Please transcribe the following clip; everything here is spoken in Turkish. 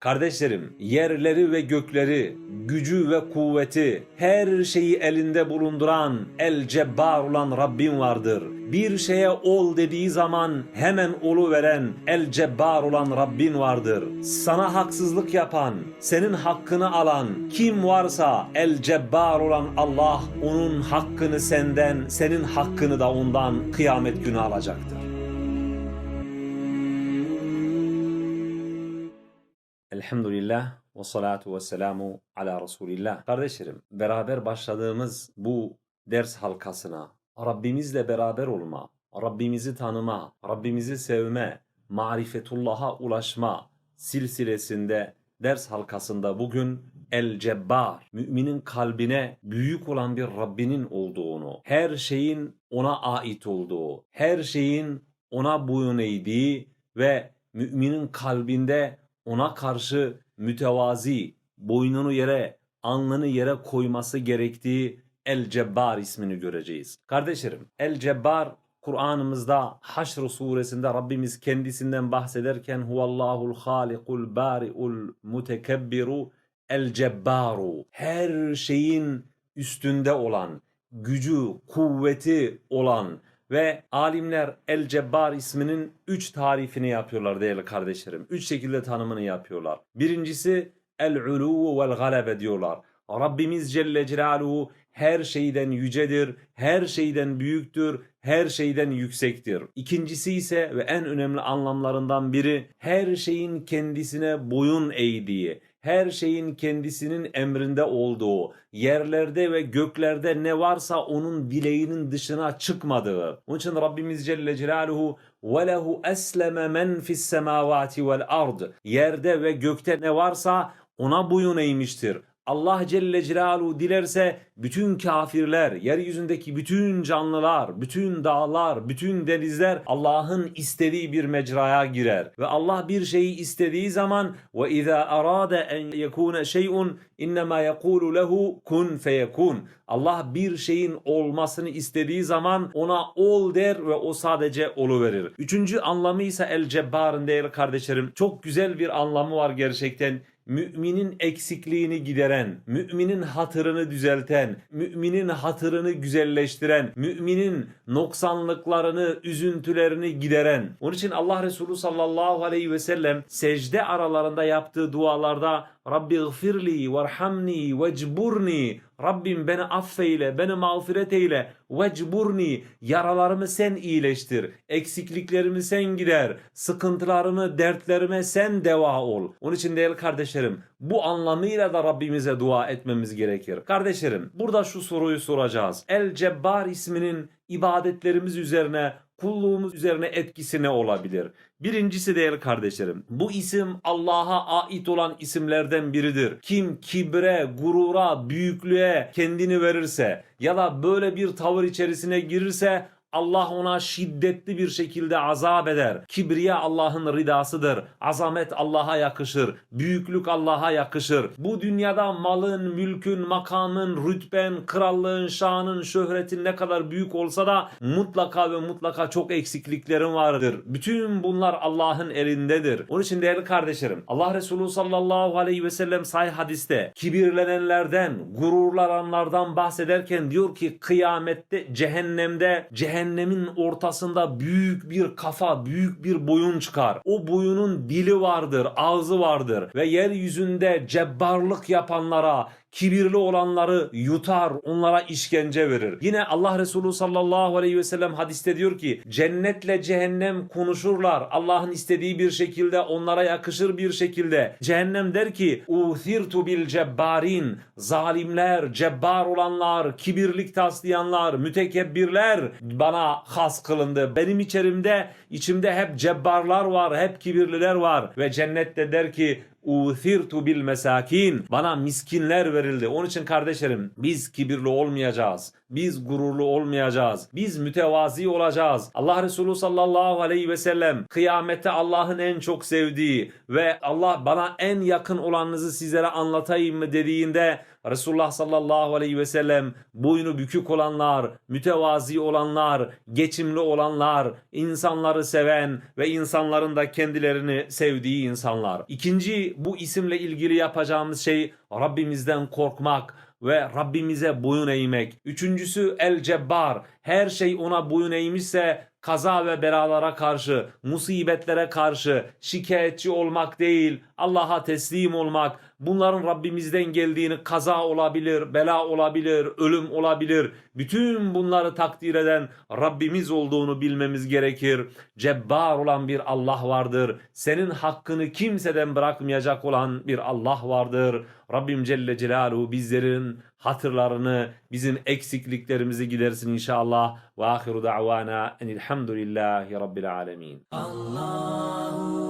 Kardeşlerim, yerleri ve gökleri, gücü ve kuvveti, her şeyi elinde bulunduran El Cebbar olan Rabbim vardır. Bir şeye ol dediği zaman hemen olu veren El Cebbar olan Rabbin vardır. Sana haksızlık yapan, senin hakkını alan kim varsa El Cebbar olan Allah onun hakkını senden, senin hakkını da ondan kıyamet günü alacaktır. Elhamdülillah ve salatu ve selamu ala Resulillah. Kardeşlerim, beraber başladığımız bu ders halkasına Rabbimizle beraber olma, Rabbimizi tanıma, Rabbimizi sevme, marifetullah'a ulaşma silsilesinde ders halkasında bugün El Cebbar, müminin kalbine büyük olan bir Rabbinin olduğunu, her şeyin ona ait olduğu, her şeyin ona boyun eğdiği ve müminin kalbinde ona karşı mütevazi, boynunu yere, alnını yere koyması gerektiği El Cebbar ismini göreceğiz. Kardeşlerim, El Cebbar Kur'an'ımızda Haşr suresinde Rabbimiz kendisinden bahsederken Huvallahul halikul bari'ul mutekebbiru El Cebbaru her şeyin üstünde olan, gücü, kuvveti olan ve alimler El Cebbar isminin üç tarifini yapıyorlar değerli kardeşlerim. Üç şekilde tanımını yapıyorlar. Birincisi El Ulu vel Galebe diyorlar. Rabbimiz Celle Celaluhu her şeyden yücedir, her şeyden büyüktür, her şeyden yüksektir. İkincisi ise ve en önemli anlamlarından biri her şeyin kendisine boyun eğdiği, her şeyin kendisinin emrinde olduğu, yerlerde ve göklerde ne varsa onun dileğinin dışına çıkmadığı. Onun için Rabbimiz Celle Celaluhu وَلَهُ أَسْلَمَ مَنْ فِي السَّمَاوَاتِ وَالْأَرْضِ Yerde ve gökte ne varsa ona boyun eğmiştir. Allah Celle Celaluhu dilerse bütün kafirler, yeryüzündeki bütün canlılar, bütün dağlar, bütün denizler Allah'ın istediği bir mecraya girer. Ve Allah bir şeyi istediği zaman ve izâ arâde en yekûne şey'un innemâ yekûlu lehu kun feyekun. Allah bir şeyin olmasını istediği zaman ona ol der ve o sadece oluverir. Üçüncü anlamı ise El Cebbar'ın değerli kardeşlerim. Çok güzel bir anlamı var gerçekten müminin eksikliğini gideren, müminin hatırını düzelten, müminin hatırını güzelleştiren, müminin noksanlıklarını, üzüntülerini gideren. Onun için Allah Resulü sallallahu aleyhi ve sellem secde aralarında yaptığı dualarda Rabbi gfirli varhamni vecburni Rabbim beni affeyle, beni mağfiret eyle, vecburni, yaralarımı sen iyileştir, eksikliklerimi sen gider, sıkıntılarımı, dertlerime sen deva ol. Onun için değerli kardeşlerim, bu anlamıyla da Rabbimize dua etmemiz gerekir. Kardeşlerim, burada şu soruyu soracağız. El Cebbar isminin ibadetlerimiz üzerine, kulluğumuz üzerine etkisi ne olabilir? Birincisi değerli kardeşlerim, bu isim Allah'a ait olan isimlerden biridir. Kim kibre, gurura, büyüklüğe kendini verirse ya da böyle bir tavır içerisine girirse Allah ona şiddetli bir şekilde azap eder. Kibriya Allah'ın ridasıdır. Azamet Allah'a yakışır. Büyüklük Allah'a yakışır. Bu dünyada malın, mülkün, makamın, rütben, krallığın, şanın, şöhretin ne kadar büyük olsa da mutlaka ve mutlaka çok eksikliklerin vardır. Bütün bunlar Allah'ın elindedir. Onun için değerli kardeşlerim Allah Resulü sallallahu aleyhi ve sellem sahih hadiste kibirlenenlerden, gururlananlardan bahsederken diyor ki kıyamette cehennemde cehennemin ortasında büyük bir kafa, büyük bir boyun çıkar. O boyunun dili vardır, ağzı vardır ve yeryüzünde cebbarlık yapanlara, kibirli olanları yutar, onlara işkence verir. Yine Allah Resulü sallallahu aleyhi ve sellem hadiste diyor ki cennetle cehennem konuşurlar. Allah'ın istediği bir şekilde onlara yakışır bir şekilde. Cehennem der ki uthirtu bil cebbarin zalimler, cebbar olanlar, kibirlik taslayanlar, mütekebbirler bana has kılındı. Benim içerimde, içimde hep cebbarlar var, hep kibirliler var ve cennette der ki Uthirtu bil mesakin. Bana miskinler verildi. Onun için kardeşlerim biz kibirli olmayacağız. Biz gururlu olmayacağız. Biz mütevazi olacağız. Allah Resulü sallallahu aleyhi ve sellem kıyamette Allah'ın en çok sevdiği ve Allah bana en yakın olanınızı sizlere anlatayım mı dediğinde Resulullah sallallahu aleyhi ve sellem boynu bükük olanlar, mütevazi olanlar, geçimli olanlar, insanları seven ve insanların da kendilerini sevdiği insanlar. İkinci bu isimle ilgili yapacağımız şey Rabbimizden korkmak ve Rabbimize boyun eğmek. Üçüncüsü El Cebbar. Her şey ona boyun eğmişse kaza ve belalara karşı, musibetlere karşı şikayetçi olmak değil, Allah'a teslim olmak, bunların Rabbimizden geldiğini kaza olabilir, bela olabilir, ölüm olabilir. Bütün bunları takdir eden Rabbimiz olduğunu bilmemiz gerekir. Cebbar olan bir Allah vardır. Senin hakkını kimseden bırakmayacak olan bir Allah vardır. Rabbim Celle Celaluhu bizlerin hatırlarını, bizim eksikliklerimizi gidersin inşallah. Ve ahiru da'vana enilhamdülillahi rabbil alemin. Allah